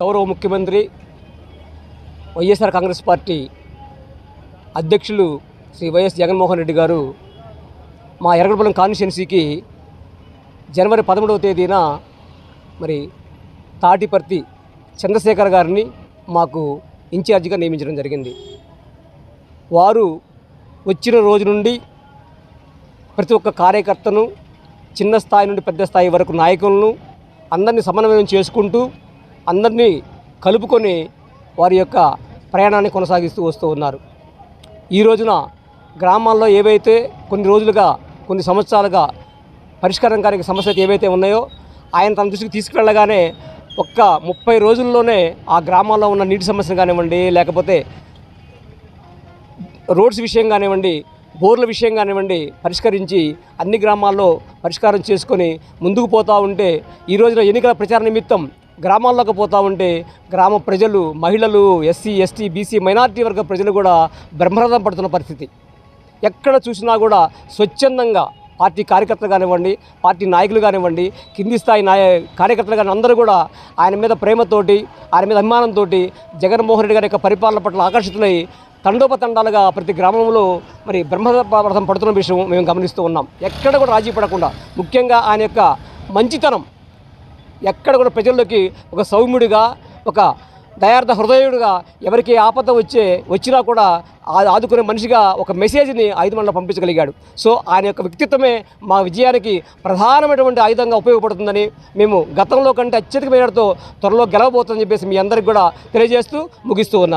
గౌరవ ముఖ్యమంత్రి వైఎస్ఆర్ కాంగ్రెస్ పార్టీ అధ్యక్షులు శ్రీ వైఎస్ జగన్మోహన్ రెడ్డి గారు మా ఎరగడపురం కాన్స్టిట్యున్సీకి జనవరి పదమూడవ తేదీన మరి తాటిపర్తి చంద్రశేఖర్ గారిని మాకు ఇన్ఛార్జిగా నియమించడం జరిగింది. వారు వచ్చిన రోజు నుండి ప్రతి ఒక్క కార్యకర్తను చిన్న స్థాయి నుండి పెద్ద స్థాయి వరకు నాయకులను అందరినీ సమన్వయం చేసుకుంటూ అందరినీ కలుపుకొని వారి యొక్క ప్రయాణాన్ని కొనసాగిస్తూ వస్తూ ఉన్నారు. ఈ రోజున గ్రామాల్లో ఏవైతే కొన్ని రోజులుగా కొన్ని సంవత్సరాలుగా పరిష్కారం కాని సమస్యలు ఏవైతే ఉన్నాయో ఆయన తన దృష్టికి తీసుకువెళ్ళగానే ఒక్క ముప్పై రోజుల్లోనే ఆ గ్రామాల్లో ఉన్న నీటి సమస్యలు కానివ్వండి లేకపోతే రోడ్స్ విషయం కానివ్వండి బోర్ల విషయం కానివ్వండి పరిష్కరించి అన్ని గ్రామాల్లో పరిష్కారం చేసుకొని ముందుకు పోతూ ఉంటే ఈ రోజున ఎన్నికల ప్రచార నిమిత్తం గ్రామాల్లోకి పోతూ ఉంటే గ్రామ ప్రజలు మహిళలు ఎస్సీ ఎస్టీ బీసీ మైనారిటీ వర్గ ప్రజలు కూడా బ్రహ్మరథం పడుతున్న పరిస్థితి. ఎక్కడ చూసినా కూడా స్వచ్ఛందంగా పార్టీ కార్యకర్తలు కానివ్వండి పార్టీ నాయకులు కానివ్వండి కింది స్థాయి నాయ కార్యకర్తలు కానీ అందరూ కూడా ఆయన మీద ప్రేమతోటి ఆయన మీద అభిమానంతో జగన్మోహన్ రెడ్డి గారి యొక్క పరిపాలన పట్ల ఆకర్షితులై తండోపతండాలుగా ప్రతి గ్రామంలో మరి బ్రహ్మరథం పడుతున్న విషయం మేము గమనిస్తూ ఉన్నాం. ఎక్కడ కూడా రాజీ పడకుండా ముఖ్యంగా ఆయన యొక్క మంచితనం ఎక్కడ కూడా ప్రజల్లోకి ఒక సౌమ్యుడిగా ఒక దయార్థ హృదయుడిగా ఎవరికి ఆపద వచ్చే వచ్చినా కూడా ఆ- ఆదుకునే మనిషిగా ఒక మెసేజ్ని ఐదు మండలం పంపించగలిగాడు. సో ఆయన యొక్క వ్యక్తిత్వమే మా విజయానికి ప్రధానమైనటువంటి ఆయుధంగా ఉపయోగపడుతుందని మేము గతంలో కంటే అత్యధిక మేరతో త్వరలో గెలవబోతుందని చెప్పేసి మీ అందరికి కూడా తెలియజేస్తూ ముగిస్తూ ఉన్నాను.